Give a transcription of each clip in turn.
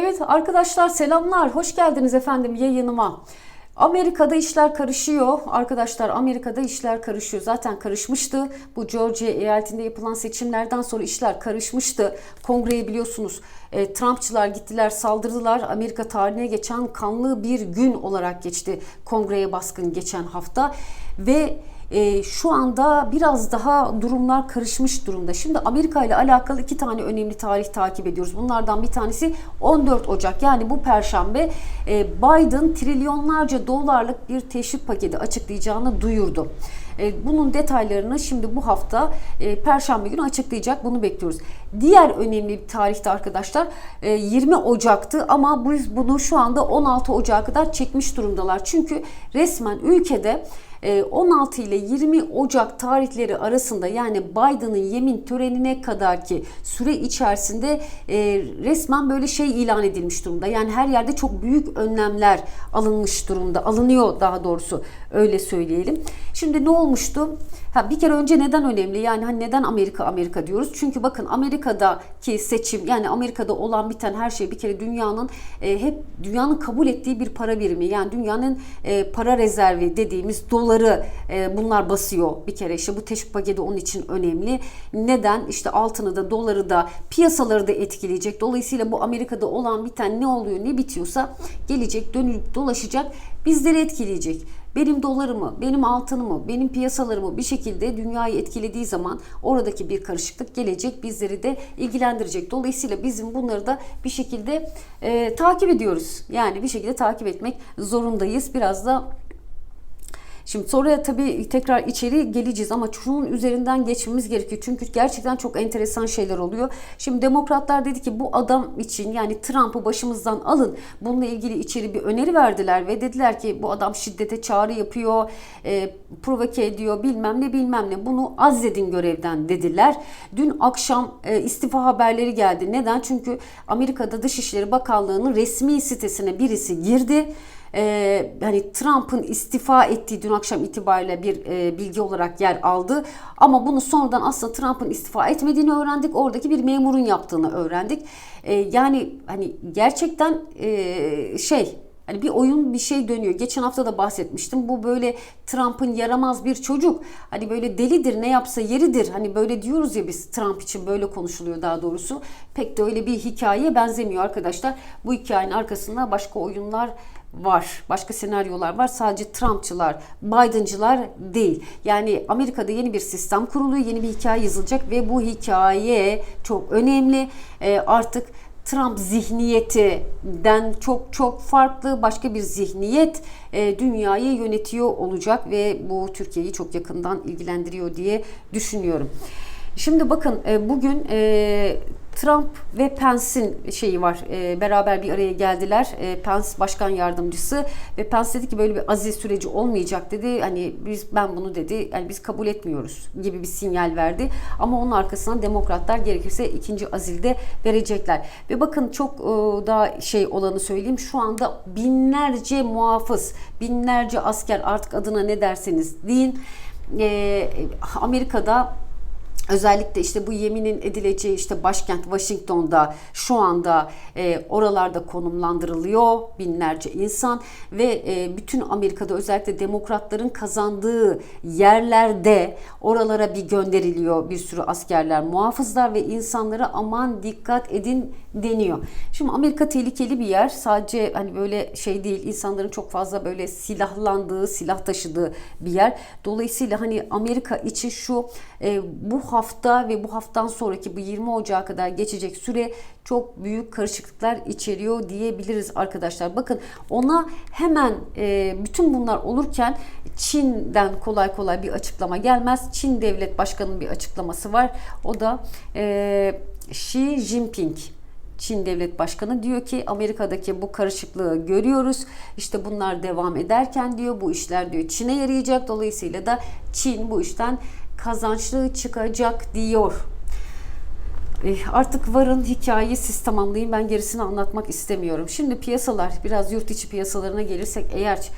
Evet arkadaşlar selamlar. Hoş geldiniz efendim yayınıma. Amerika'da işler karışıyor. Arkadaşlar Amerika'da işler karışıyor. Zaten karışmıştı. Bu Georgia eyaletinde yapılan seçimlerden sonra işler karışmıştı. Kongreyi biliyorsunuz e, Trumpçılar gittiler saldırdılar. Amerika tarihine geçen kanlı bir gün olarak geçti. Kongreye baskın geçen hafta. Ve e, şu anda biraz daha durumlar karışmış durumda. Şimdi Amerika ile alakalı iki tane önemli tarih takip ediyoruz. Bunlardan bir tanesi 14 Ocak yani bu perşembe e, Biden trilyonlarca dolarlık bir teşvik paketi açıklayacağını duyurdu. E, bunun detaylarını şimdi bu hafta e, Perşembe günü açıklayacak. Bunu bekliyoruz. Diğer önemli bir tarihte arkadaşlar e, 20 Ocak'tı ama biz bunu şu anda 16 Ocak'a kadar çekmiş durumdalar. Çünkü resmen ülkede 16 ile 20 Ocak tarihleri arasında yani Biden'ın yemin törenine kadarki süre içerisinde resmen böyle şey ilan edilmiş durumda. Yani her yerde çok büyük önlemler alınmış durumda. Alınıyor daha doğrusu öyle söyleyelim. Şimdi ne olmuştu? Ha bir kere önce neden önemli? Yani hani neden Amerika Amerika diyoruz? Çünkü bakın Amerika'daki seçim yani Amerika'da olan biten her şey bir kere dünyanın e, hep dünyanın kabul ettiği bir para birimi. Yani dünyanın e, para rezervi dediğimiz doları e, bunlar basıyor bir kere. işte bu teşvik paketi onun için önemli. Neden? İşte altını da doları da piyasaları da etkileyecek. Dolayısıyla bu Amerika'da olan biten ne oluyor ne bitiyorsa gelecek dönüp dolaşacak bizleri etkileyecek benim dolarımı, benim altınımı, benim piyasalarımı bir şekilde dünyayı etkilediği zaman oradaki bir karışıklık gelecek, bizleri de ilgilendirecek. Dolayısıyla bizim bunları da bir şekilde e, takip ediyoruz. Yani bir şekilde takip etmek zorundayız. Biraz da Şimdi sonra tabii tekrar içeri geleceğiz ama şunun üzerinden geçmemiz gerekiyor. Çünkü gerçekten çok enteresan şeyler oluyor. Şimdi demokratlar dedi ki bu adam için yani Trump'ı başımızdan alın. Bununla ilgili içeri bir öneri verdiler ve dediler ki bu adam şiddete çağrı yapıyor, e, provoke ediyor bilmem ne bilmem ne. Bunu azledin görevden dediler. Dün akşam e, istifa haberleri geldi. Neden? Çünkü Amerika'da Dışişleri Bakanlığı'nın resmi sitesine birisi girdi e, hani Trump'ın istifa ettiği dün akşam itibariyle bir e, bilgi olarak yer aldı. Ama bunu sonradan aslında Trump'ın istifa etmediğini öğrendik. Oradaki bir memurun yaptığını öğrendik. E, yani hani gerçekten e, şey Hani bir oyun bir şey dönüyor. Geçen hafta da bahsetmiştim. Bu böyle Trump'ın yaramaz bir çocuk. Hani böyle delidir ne yapsa yeridir. Hani böyle diyoruz ya biz Trump için böyle konuşuluyor daha doğrusu. Pek de öyle bir hikayeye benzemiyor arkadaşlar. Bu hikayenin arkasında başka oyunlar var. Başka senaryolar var. Sadece Trumpçılar, Biden'cılar değil. Yani Amerika'da yeni bir sistem kuruluyor. Yeni bir hikaye yazılacak ve bu hikaye çok önemli. E, artık Trump zihniyetinden çok çok farklı başka bir zihniyet e, dünyayı yönetiyor olacak ve bu Türkiye'yi çok yakından ilgilendiriyor diye düşünüyorum. Şimdi bakın e, bugün e, Trump ve Pence'in şeyi var. E, beraber bir araya geldiler. E, Pence başkan yardımcısı ve Pence dedi ki böyle bir aziz süreci olmayacak dedi. Hani biz ben bunu dedi. Yani biz kabul etmiyoruz gibi bir sinyal verdi. Ama onun arkasından demokratlar gerekirse ikinci azilde verecekler. Ve bakın çok e, daha şey olanı söyleyeyim. Şu anda binlerce muhafız, binlerce asker artık adına ne derseniz deyin. E, Amerika'da Özellikle işte bu yeminin edileceği işte başkent Washington'da şu anda e, oralarda konumlandırılıyor binlerce insan ve e, bütün Amerika'da özellikle demokratların kazandığı yerlerde oralara bir gönderiliyor bir sürü askerler, muhafızlar ve insanlara aman dikkat edin deniyor. Şimdi Amerika tehlikeli bir yer. Sadece hani böyle şey değil insanların çok fazla böyle silahlandığı, silah taşıdığı bir yer. Dolayısıyla hani Amerika için şu e, bu hafta ve bu haftan sonraki bu 20 Ocağı kadar geçecek süre çok büyük karışıklıklar içeriyor diyebiliriz arkadaşlar. Bakın ona hemen e, bütün bunlar olurken Çin'den kolay kolay bir açıklama gelmez. Çin Devlet Başkanı'nın bir açıklaması var. O da e, Xi Jinping Çin Devlet Başkanı diyor ki Amerika'daki bu karışıklığı görüyoruz. İşte bunlar devam ederken diyor bu işler diyor Çin'e yarayacak. Dolayısıyla da Çin bu işten kazançlı çıkacak diyor. Eh, artık varın hikayeyi siz tamamlayın. Ben gerisini anlatmak istemiyorum. Şimdi piyasalar biraz yurt içi piyasalarına gelirsek eğer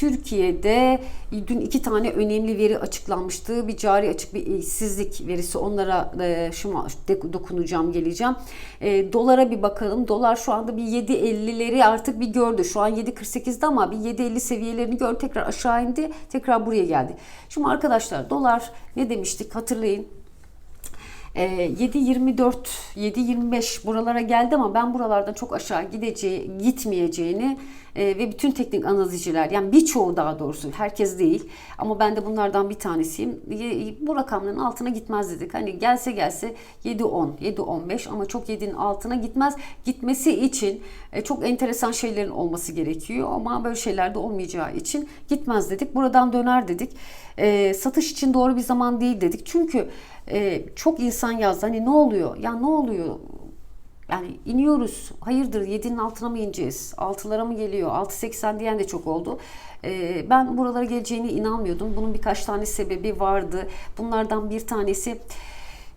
Türkiye'de dün iki tane önemli veri açıklanmıştı. Bir cari açık bir işsizlik verisi. Onlara e, şu dokunacağım, geleceğim. E, dolara bir bakalım. Dolar şu anda bir 7.50'leri artık bir gördü. Şu an 7.48'de ama bir 7.50 seviyelerini gördü. Tekrar aşağı indi. Tekrar buraya geldi. Şimdi arkadaşlar dolar ne demiştik hatırlayın. 7.24, ee, 7.25 buralara geldi ama ben buralardan çok aşağı gideceği, gitmeyeceğini e, ve bütün teknik analizciler yani birçoğu daha doğrusu herkes değil ama ben de bunlardan bir tanesiyim. Bu rakamların altına gitmez dedik. Hani gelse gelse 7.10, 7.15 ama çok 7'nin altına gitmez. Gitmesi için e, çok enteresan şeylerin olması gerekiyor ama böyle şeyler de olmayacağı için gitmez dedik. Buradan döner dedik. E, satış için doğru bir zaman değil dedik. Çünkü e, çok insan yazdı. Hani ne oluyor? Ya ne oluyor? Yani iniyoruz. Hayırdır 7'nin altına mı ineceğiz? 6'lara mı geliyor? 6.80 diyen de çok oldu. Ee, ben buralara geleceğine inanmıyordum. Bunun birkaç tane sebebi vardı. Bunlardan bir tanesi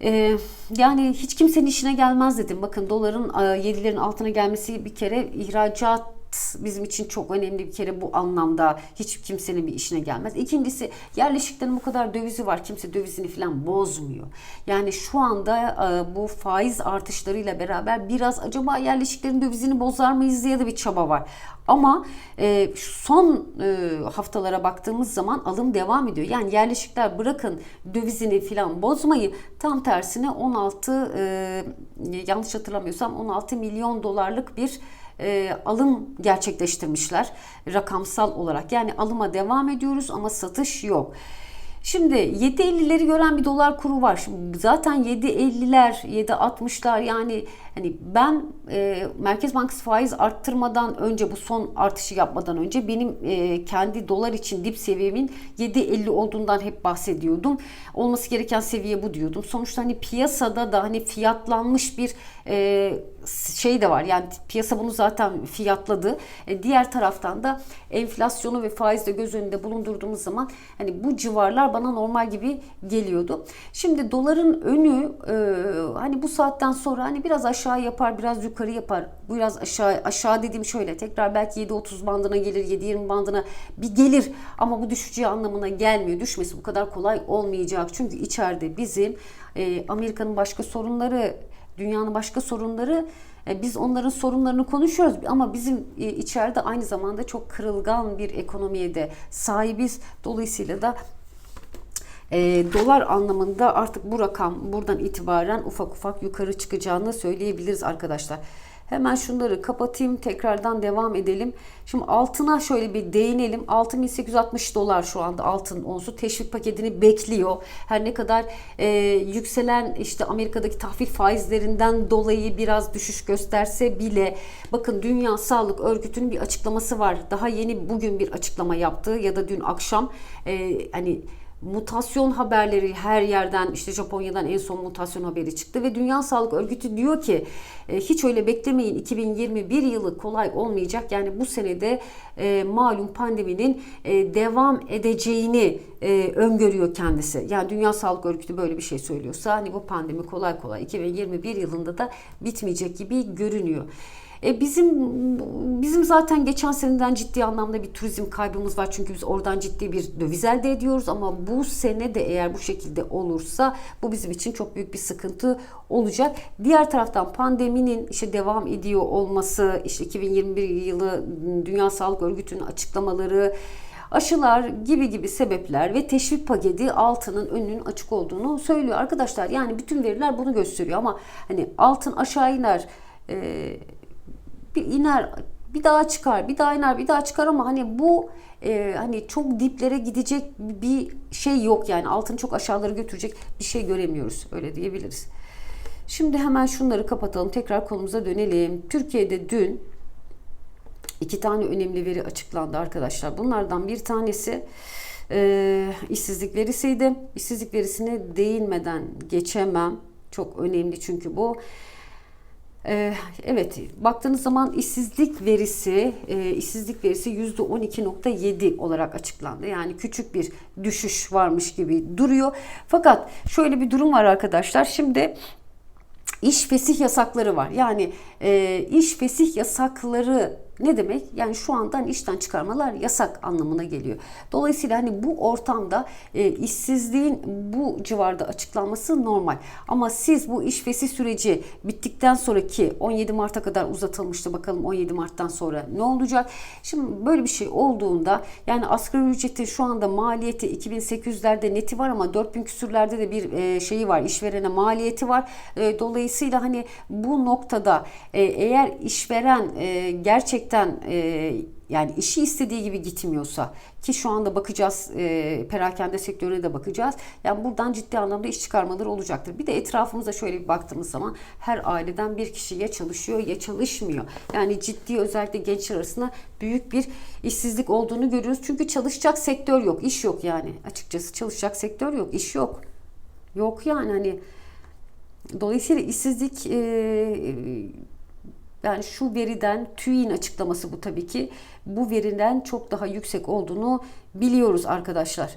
e, yani hiç kimsenin işine gelmez dedim. Bakın doların 7'lerin altına gelmesi bir kere ihracat bizim için çok önemli bir kere bu anlamda hiç kimsenin bir işine gelmez. İkincisi yerleşiklerin bu kadar dövizi var. Kimse dövizini falan bozmuyor. Yani şu anda e, bu faiz artışlarıyla beraber biraz acaba yerleşiklerin dövizini bozar mıyız diye de bir çaba var. Ama e, son e, haftalara baktığımız zaman alım devam ediyor. Yani yerleşikler bırakın dövizini falan bozmayı tam tersine 16 e, yanlış hatırlamıyorsam 16 milyon dolarlık bir e, alım gerçekleştirmişler rakamsal olarak. Yani alıma devam ediyoruz ama satış yok. Şimdi 7.50'leri gören bir dolar kuru var. Şimdi zaten 7.50'ler, 7.60'lar yani hani ben e, Merkez Bankası faiz arttırmadan önce bu son artışı yapmadan önce benim e, kendi dolar için dip seviyemin 7.50 olduğundan hep bahsediyordum. Olması gereken seviye bu diyordum. Sonuçta hani piyasada da hani fiyatlanmış bir e, şey de var. Yani piyasa bunu zaten fiyatladı. E, diğer taraftan da enflasyonu ve faiz de göz önünde bulundurduğumuz zaman hani bu civarlar bana normal gibi geliyordu. Şimdi doların önü e, hani bu saatten sonra hani biraz aşağı yapar, biraz yukarı yapar. Biraz aşağı aşağı dediğim şöyle tekrar belki 7.30 bandına gelir, 7.20 bandına bir gelir ama bu düşeceği anlamına gelmiyor. Düşmesi bu kadar kolay olmayacak. Çünkü içeride bizim e, Amerika'nın başka sorunları dünyanın başka sorunları e, biz onların sorunlarını konuşuyoruz ama bizim e, içeride aynı zamanda çok kırılgan bir ekonomiye de sahibiz. Dolayısıyla da e, dolar anlamında artık bu rakam buradan itibaren ufak ufak yukarı çıkacağını söyleyebiliriz arkadaşlar. Hemen şunları kapatayım. Tekrardan devam edelim. Şimdi altına şöyle bir değinelim. 6860 dolar şu anda altın onsu teşvik paketini bekliyor. Her ne kadar e, yükselen işte Amerika'daki tahvil faizlerinden dolayı biraz düşüş gösterse bile bakın Dünya Sağlık Örgütü'nün bir açıklaması var. Daha yeni bugün bir açıklama yaptı ya da dün akşam e, hani mutasyon haberleri her yerden işte Japonya'dan en son mutasyon haberi çıktı ve Dünya Sağlık Örgütü diyor ki e, hiç öyle beklemeyin 2021 yılı kolay olmayacak. Yani bu senede e, malum pandeminin e, devam edeceğini e, öngörüyor kendisi. Yani Dünya Sağlık Örgütü böyle bir şey söylüyorsa hani bu pandemi kolay kolay 2021 yılında da bitmeyecek gibi görünüyor. E bizim bizim zaten geçen seneden ciddi anlamda bir turizm kaybımız var. Çünkü biz oradan ciddi bir döviz elde ediyoruz ama bu sene de eğer bu şekilde olursa bu bizim için çok büyük bir sıkıntı olacak. Diğer taraftan pandeminin işte devam ediyor olması, işte 2021 yılı Dünya Sağlık Örgütü'nün açıklamaları, aşılar gibi gibi sebepler ve teşvik paketi altının önünün açık olduğunu söylüyor arkadaşlar. Yani bütün veriler bunu gösteriyor ama hani altın aşağı iner e, bir iner bir daha çıkar, bir daha iner, bir daha çıkar ama hani bu e, hani çok diplere gidecek bir şey yok yani altını çok aşağılara götürecek bir şey göremiyoruz öyle diyebiliriz. Şimdi hemen şunları kapatalım tekrar konumuza dönelim. Türkiye'de dün iki tane önemli veri açıklandı arkadaşlar. Bunlardan bir tanesi e, işsizlik verisiydi. İşsizlik verisine değinmeden geçemem. Çok önemli çünkü bu. Ee, evet, baktığınız zaman işsizlik verisi, e, işsizlik verisi yüzde 12.7 olarak açıklandı. Yani küçük bir düşüş varmış gibi duruyor. Fakat şöyle bir durum var arkadaşlar. Şimdi iş fesih yasakları var. Yani e, iş fesih yasakları ne demek? Yani şu anda hani işten çıkarmalar yasak anlamına geliyor. Dolayısıyla hani bu ortamda e, işsizliğin bu civarda açıklanması normal. Ama siz bu iş fesih süreci bittikten sonraki 17 Mart'a kadar uzatılmıştı. Bakalım 17 Mart'tan sonra ne olacak? Şimdi böyle bir şey olduğunda yani asgari ücretin şu anda maliyeti 2800'lerde neti var ama 4000 küsürlerde de bir e, şeyi var. işverene maliyeti var. E, dolayısıyla hani bu noktada e, eğer işveren e, gerçekten e, yani işi istediği gibi gitmiyorsa ki şu anda bakacağız e, perakende sektörüne de bakacağız. Yani buradan ciddi anlamda iş çıkarmaları olacaktır. Bir de etrafımıza şöyle bir baktığımız zaman her aileden bir kişi ya çalışıyor ya çalışmıyor. Yani ciddi özellikle gençler arasında büyük bir işsizlik olduğunu görüyoruz. Çünkü çalışacak sektör yok, iş yok yani. Açıkçası çalışacak sektör yok, iş yok. Yok yani hani dolayısıyla işsizlik e, yani şu veriden TÜİ'nin açıklaması bu tabii ki bu veriden çok daha yüksek olduğunu biliyoruz arkadaşlar.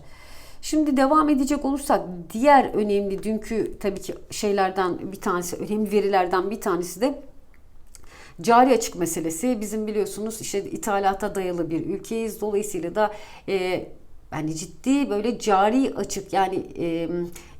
Şimdi devam edecek olursak diğer önemli dünkü tabii ki şeylerden bir tanesi önemli verilerden bir tanesi de cari açık meselesi. Bizim biliyorsunuz işte ithalata dayalı bir ülkeyiz. Dolayısıyla da e, yani ciddi böyle cari açık yani e,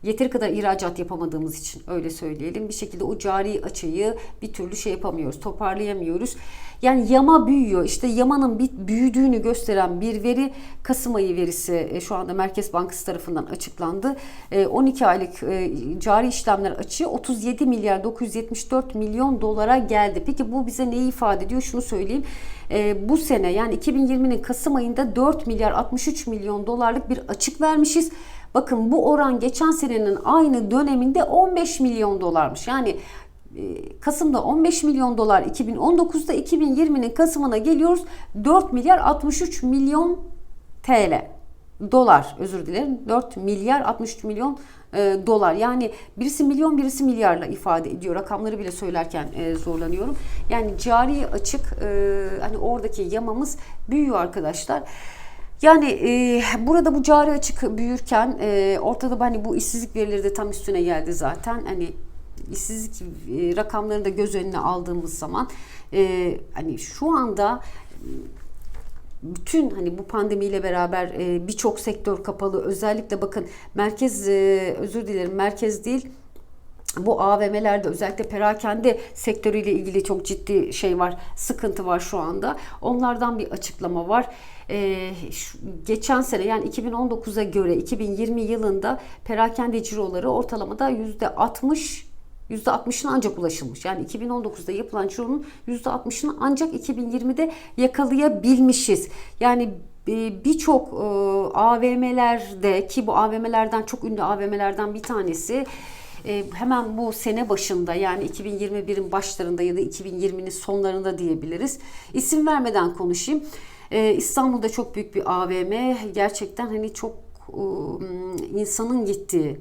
yeteri kadar ihracat yapamadığımız için öyle söyleyelim. Bir şekilde o cari açığı bir türlü şey yapamıyoruz, toparlayamıyoruz. Yani yama büyüyor. İşte yamanın bir büyüdüğünü gösteren bir veri Kasım ayı verisi e, şu anda Merkez Bankası tarafından açıklandı. E, 12 aylık e, cari işlemler açığı 37 milyar 974 milyon dolara geldi. Peki bu bize neyi ifade ediyor? Şunu söyleyeyim. E, bu sene yani 2020'nin Kasım ayında 4 milyar 63 milyon dolarlık bir açık vermişiz. Bakın bu oran geçen senenin aynı döneminde 15 milyon dolarmış. Yani e, Kasım'da 15 milyon dolar 2019'da 2020'nin Kasım'ına geliyoruz. 4 milyar 63 milyon TL dolar. Özür dilerim. 4 milyar 63 milyon e, dolar. Yani birisi milyon birisi milyarla ifade ediyor. Rakamları bile söylerken e, zorlanıyorum. Yani cari açık e, hani oradaki yamamız büyüyor arkadaşlar. Yani e, burada bu cari açık büyürken e, ortada hani bu işsizlik verileri de tam üstüne geldi zaten. Hani işsizlik e, rakamlarını da göz önüne aldığımız zaman e, hani şu anda bütün hani bu pandemiyle beraber e, birçok sektör kapalı. Özellikle bakın merkez e, özür dilerim merkez değil bu AVM'lerde özellikle perakende sektörüyle ilgili çok ciddi şey var, sıkıntı var şu anda. Onlardan bir açıklama var. Ee, şu, geçen sene yani 2019'a göre 2020 yılında perakende ciroları ortalamada %60 %60'ına ancak ulaşılmış. Yani 2019'da yapılan cironun %60'ını ancak 2020'de yakalayabilmişiz. Yani birçok e, AVM'lerde ki bu AVM'lerden çok ünlü AVM'lerden bir tanesi e, hemen bu sene başında yani 2021'in başlarında ya da 2020'nin sonlarında diyebiliriz. İsim vermeden konuşayım. E, İstanbul'da çok büyük bir AVM. Gerçekten hani çok insanın gittiği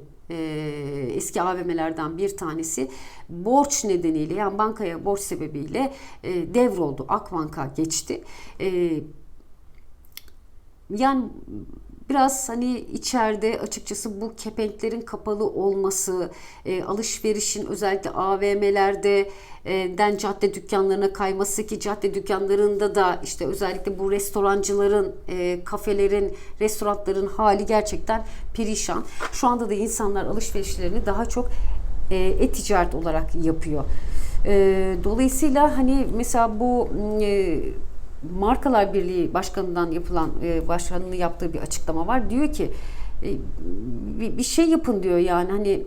eski AVM'lerden bir tanesi borç nedeniyle yani bankaya borç sebebiyle devroldu. Akbank'a geçti. Yani Biraz hani içeride açıkçası bu kepenklerin kapalı olması, e, alışverişin özellikle AVM'lerde e, den cadde dükkanlarına kayması ki cadde dükkanlarında da işte özellikle bu restorancıların, e, kafelerin, restoranların hali gerçekten perişan. Şu anda da insanlar alışverişlerini daha çok e, e-ticaret olarak yapıyor. E, dolayısıyla hani mesela bu e, Markalar Birliği Başkanı'ndan yapılan e, başkanının yaptığı bir açıklama var. Diyor ki e, bir şey yapın diyor yani hani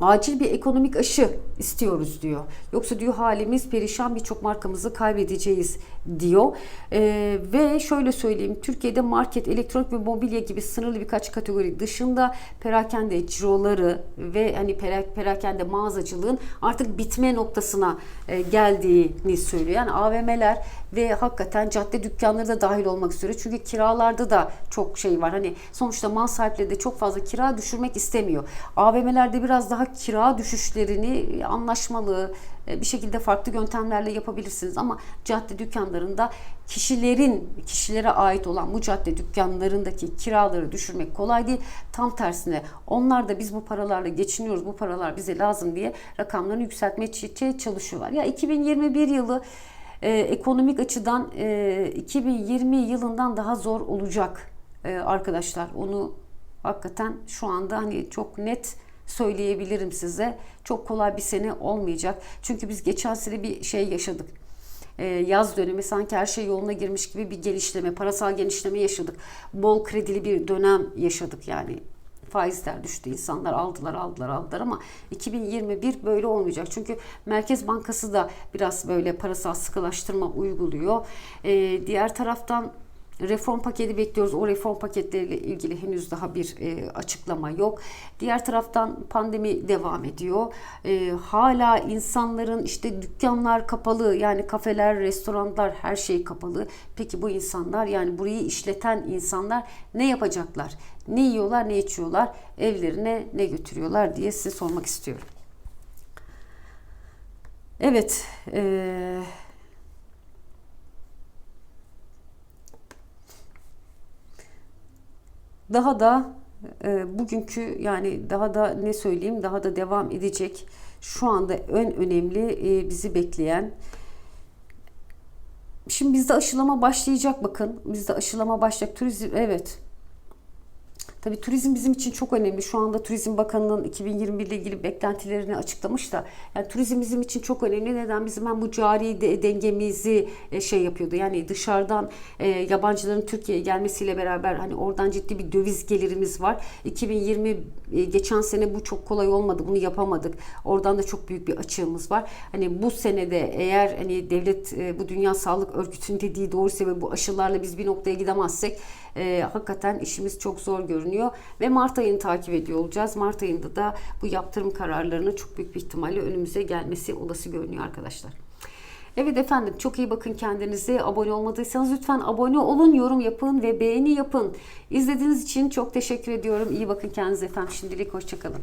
acil bir ekonomik aşı istiyoruz diyor. Yoksa diyor halimiz perişan birçok markamızı kaybedeceğiz diyor. Ee, ve şöyle söyleyeyim Türkiye'de market, elektronik ve mobilya gibi sınırlı birkaç kategori dışında perakende ciroları ve hani perak, perakende mağazacılığın artık bitme noktasına e, geldiğini söylüyor. Yani AVM'ler ve hakikaten cadde dükkanları da dahil olmak üzere. Çünkü kiralarda da çok şey var. Hani sonuçta mal sahipleri de çok fazla kira düşürmek istemiyor. AVM'lerde biraz daha kira düşüşlerini anlaşmalı e, bir şekilde farklı yöntemlerle yapabilirsiniz ama cadde dükkanlarında kişilerin kişilere ait olan bu cadde dükkanlarındaki kiraları düşürmek kolay değil. Tam tersine onlar da biz bu paralarla geçiniyoruz. Bu paralar bize lazım diye rakamlarını yükseltmeye çalışıyorlar. Ya 2021 yılı e, ekonomik açıdan e, 2020 yılından daha zor olacak e, arkadaşlar. Onu hakikaten şu anda hani çok net söyleyebilirim size. Çok kolay bir sene olmayacak. Çünkü biz geçen sene bir şey yaşadık. Ee, yaz dönemi sanki her şey yoluna girmiş gibi bir genişleme, parasal genişleme yaşadık. Bol kredili bir dönem yaşadık yani. Faizler düştü, insanlar aldılar, aldılar, aldılar ama 2021 böyle olmayacak. Çünkü Merkez Bankası da biraz böyle parasal sıkılaştırma uyguluyor. Ee, diğer taraftan reform paketi bekliyoruz. O reform paketleriyle ilgili henüz daha bir e, açıklama yok. Diğer taraftan pandemi devam ediyor. E, hala insanların işte dükkanlar kapalı yani kafeler, restoranlar her şey kapalı. Peki bu insanlar yani burayı işleten insanlar ne yapacaklar? Ne yiyorlar, ne içiyorlar? Evlerine ne götürüyorlar diye size sormak istiyorum. Evet, eee daha da e, bugünkü yani daha da ne söyleyeyim daha da devam edecek şu anda en önemli e, bizi bekleyen. Şimdi bizde aşılama başlayacak bakın. Bizde aşılama başlayacak. Turizm evet Tabii turizm bizim için çok önemli. Şu anda Turizm Bakanı'nın 2021 ile ilgili beklentilerini açıklamış da yani turizm bizim için çok önemli. Neden? Bizim hem bu cari de, dengemizi e, şey yapıyordu. Yani dışarıdan e, yabancıların Türkiye'ye gelmesiyle beraber hani oradan ciddi bir döviz gelirimiz var. 2020 e, geçen sene bu çok kolay olmadı. Bunu yapamadık. Oradan da çok büyük bir açığımız var. Hani bu senede eğer hani devlet e, bu Dünya Sağlık Örgütü'nün dediği doğruysa ve bu aşılarla biz bir noktaya gidemezsek e, hakikaten işimiz çok zor görünüyor ve Mart ayını takip ediyor olacağız. Mart ayında da bu yaptırım kararlarının çok büyük bir ihtimalle önümüze gelmesi olası görünüyor arkadaşlar. Evet efendim çok iyi bakın kendinize. Abone olmadıysanız lütfen abone olun, yorum yapın ve beğeni yapın. İzlediğiniz için çok teşekkür ediyorum. İyi bakın kendinize efendim. Şimdilik hoşçakalın.